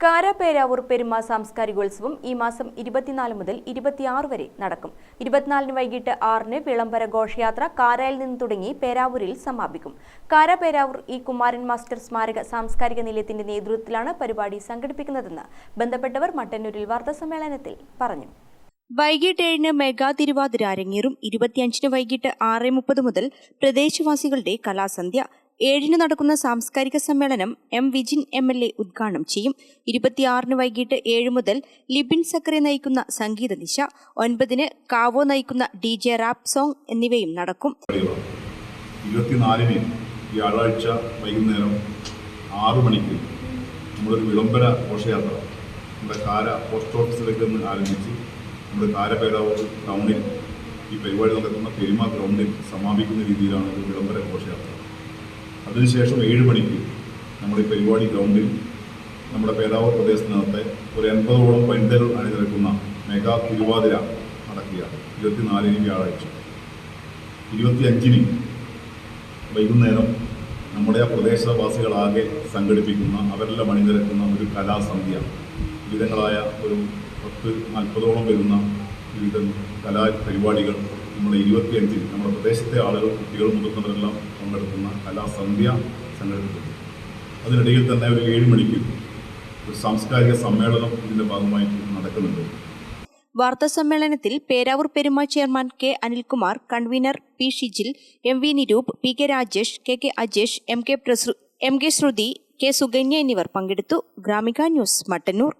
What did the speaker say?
കാരാപേരാവൂർ പെരുമ സാംസ്കാരികോത്സവം ഈ മാസം ഇരുപത്തിനാല് മുതൽ ഇരുപത്തിയാറ് വരെ നടക്കും. ഇരുപത്തിനാലിന് വൈകിട്ട് ആറിന് വിളംബര ഘോഷയാത്ര കാരായിൽ നിന്ന് തുടങ്ങി പേരാവൂരിൽ സമാപിക്കും. കാരാപേരാവൂർ ഇ കുമാരൻ മാസ്റ്റർ സ്മാരക സാംസ്കാരിക നിലയത്തിന്റെ നേതൃത്വത്തിലാണ് പരിപാടി സംഘടിപ്പിക്കുന്നതെന്ന് ബന്ധപ്പെട്ടവർ മട്ടന്നൂരിൽ വാർത്താസമ്മേളനത്തിൽ പറഞ്ഞു. വൈകിട്ട് ഏഴിന് മെഗാ തിരുവാതിര അരങ്ങേറും. ഇരുപത്തിയഞ്ചിന് വൈകിട്ട് ആറ് മുപ്പത് മുതൽ പ്രദേശവാസികളുടെ കലാസന്ധ്യ. ഏഴിന് നടക്കുന്ന സാംസ്കാരിക സമ്മേളനം M Vijin M L A ഉദ്ഘാടനം ചെയ്യും. ഇരുപത്തിയാറിന് വൈകിട്ട് ഏഴ് മുതൽ ലിബിൻ സക്കറെ നയിക്കുന്ന സംഗീത ദിശ ഒൻപതിന് കാവോ നയിക്കുന്ന ഡി ജെ റാപ്പ് സോങ് എന്നിവയും നടക്കും. ഇരുപത്തിനാലിന് വ്യാഴാഴ്ച വൈകുന്നേരം ആറു മണിക്ക് നമ്മളൊരു വിളംബര ഘോഷയാത്ര നമ്മുടെ കാര പോസ്റ്റ് ഓഫീസിലേക്ക് നിന്ന് ആരംഭിച്ച് നമ്മുടെ കാരപേരാവൂർ ടൗണിൽ ഈ പരിപാടി നടക്കുന്ന പെരുമ ഗ്രൗണ്ടിൽ സമാപിക്കുന്ന രീതിയിലാണ് ഒരു വിളംബര ഘോഷയാത്ര. അതിനുശേഷം ഏഴ് മണിക്ക് നമ്മുടെ ഈ പരിപാടി ഗ്രൗണ്ടിൽ നമ്മുടെ പേരാവൂർ പ്രദേശത്തിനകത്തെ ഒരു എൺപതോളം വനിതകൾ അണിനിരക്കുന്ന മെഗാ തിരുവാതിര നടക്കുകയാണ്. ഇരുപത്തിനാലിന് വ്യാഴാഴ്ച. ഇരുപത്തി അഞ്ചിന് വൈകുന്നേരം നമ്മുടെ ആ പ്രദേശവാസികളാകെ സംഘടിപ്പിക്കുന്ന അവരെല്ലാം അണിനിരക്കുന്ന ഒരു കലാസന്ധ്യ വിവിധങ്ങളായ ഒരു പത്ത് നാൽപ്പതോളം വരുന്ന വിവിധ കലാ പരിപാടികൾ ഇരുപത്തിയഞ്ചിൽ നമ്മുടെ പ്രദേശത്തെ ആളുകൾ കുട്ടികൾ മുതിർന്നവരെല്ലാം പങ്കെടുക്കുന്ന കലാസന്ധ്യ സംഘടിപ്പിക്കുന്നു. അതിനിടയിൽ തന്നെ ഒരു ഏഴ് മണിക്ക് ഒരു സാംസ്കാരിക സമ്മേളനം ഇതിന്റെ ഭാഗമായി നടക്കുന്നുണ്ട്. വാർത്താ സമ്മേളനത്തിൽ Peravoor Perumal chairman K Anilkumar convener P Shijil M V Niroop P K Rajesh K K Ajesh M K M K Shruthi K Sukanya എന്നിവർ പങ്കെടുത്തു. ഗ്രാമിക ന്യൂസ് മട്ടന്നൂർ.